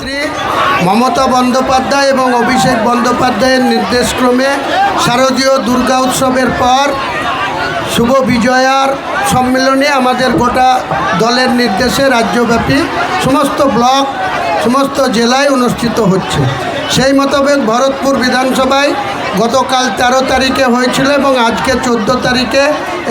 নেত্রী মমতা বন্দ্যোপাধ্যায় এবং অভিষেক বন্দ্যোপাধ্যায়ের নির্দেশক্রমে শারদীয় দুর্গা উৎসবের পর শুভ বিজয়ার সম্মেলনে আমাদের গোটা দলের নির্দেশে রাজ্যব্যাপী সমস্ত ব্লক, সমস্ত জেলায় অনুষ্ঠিত হচ্ছে। সেই মোতাবেক ভরতপুর বিধানসভায় গতকাল তেরো তারিখে হয়েছিল এবং আজকে চোদ্দ তারিখে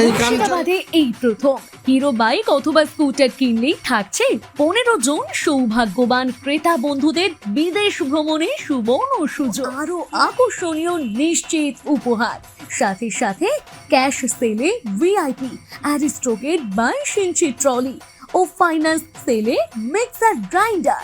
মুর্শিদাবাদে এই প্রথম। হিরো বাইক অথবা স্কুটার কিনলেই থাকছে পনেরো জন সৌভাগ্যবান ক্রেতা বন্ধুদের বিদেশ ভ্রমণে সুবর্ণ সুযোগ। আরও আকর্ষণীয় নিশ্চিত উপহার। সাথে সাথে ক্যাশ সেলে ভিআইপি অ্যারিস্ট্রোকেট বাইশ ইঞ্চি ট্রলি ও ফাইন্যান্স সেলে মিক্সার গ্রাইন্ডার।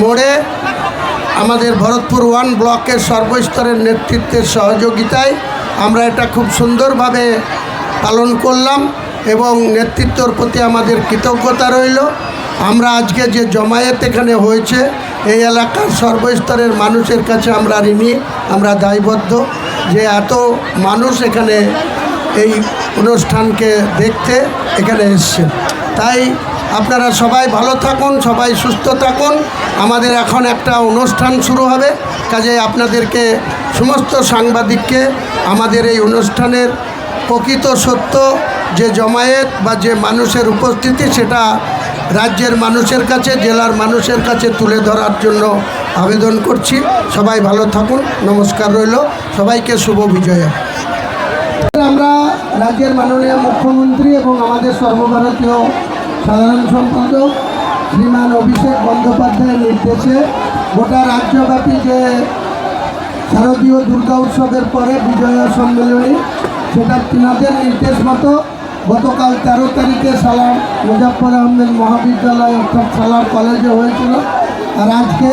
মোড়ে আমাদের ভরতপুর ওয়ান ব্লকের সর্বস্তরের নেতৃত্বের সহযোগিতায় আমরা এটা খুব সুন্দরভাবে পালন করলাম এবং নেতৃত্বর প্রতি আমাদের কৃতজ্ঞতা রইল। আমরা আজকে যে জমায়েত এখানে হয়েছে, এই এলাকার সর্বস্তরের মানুষের কাছে আমরা ঋণী, আমরা দায়বদ্ধ। যে এত মানুষ এখানে এই অনুষ্ঠানকে দেখতে এখানে এসছেন। তাই আপনারা সবাই ভালো থাকুন, সবাই সুস্থ থাকুন। আমাদের এখন একটা অনুষ্ঠান শুরু হবে। কাজে আপনাদেরকে সমস্ত সাংবাদিককে আমাদের এই অনুষ্ঠানের প্রকৃত সত্য, যে জমায়েত বা যে মানুষের উপস্থিতি, সেটা রাজ্যের মানুষের কাছে, জেলার মানুষের কাছে তুলে ধরার জন্য আবেদন করছি। সবাই ভালো থাকুন, নমস্কার রইল। সবাইকে শুভ বিজয়া। আমরা রাজ্যের মাননীয় মুখ্যমন্ত্রী এবং আমাদের সর্বভারতীয় সাধারণ সম্পাদক শ্রীমান অভিষেক বন্দ্যোপাধ্যায়ের নির্দেশে গোটা রাজ্যব্যাপী যে শারদীয় দুর্গা উৎসবের পরে বিজয়া সম্মেলনী, সেটা তিনাদের নির্দেশ মতো গতকাল তেরো তারিখে সালাম মুজাফর আহমেদ মহাবিদ্যালয় অর্থাৎ সালার কলেজে হয়েছিল। আর আজকে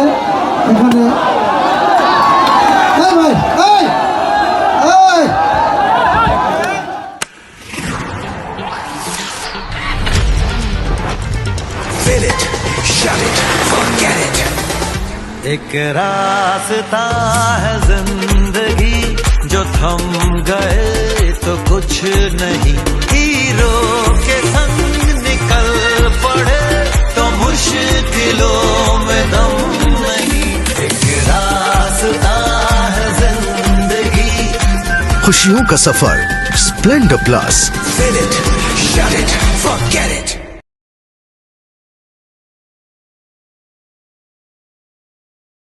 এখানে ভাই एक रास्ता है ज़िंदगी जो थम गए तो कुछ नहीं। हीरो के संग निकल पड़े तो मुश्किलों में दम नहीं। एक रास्ता है ज़िंदगी। खुशियों का सफ़र Splendor plus Fill it, shut it, forget it.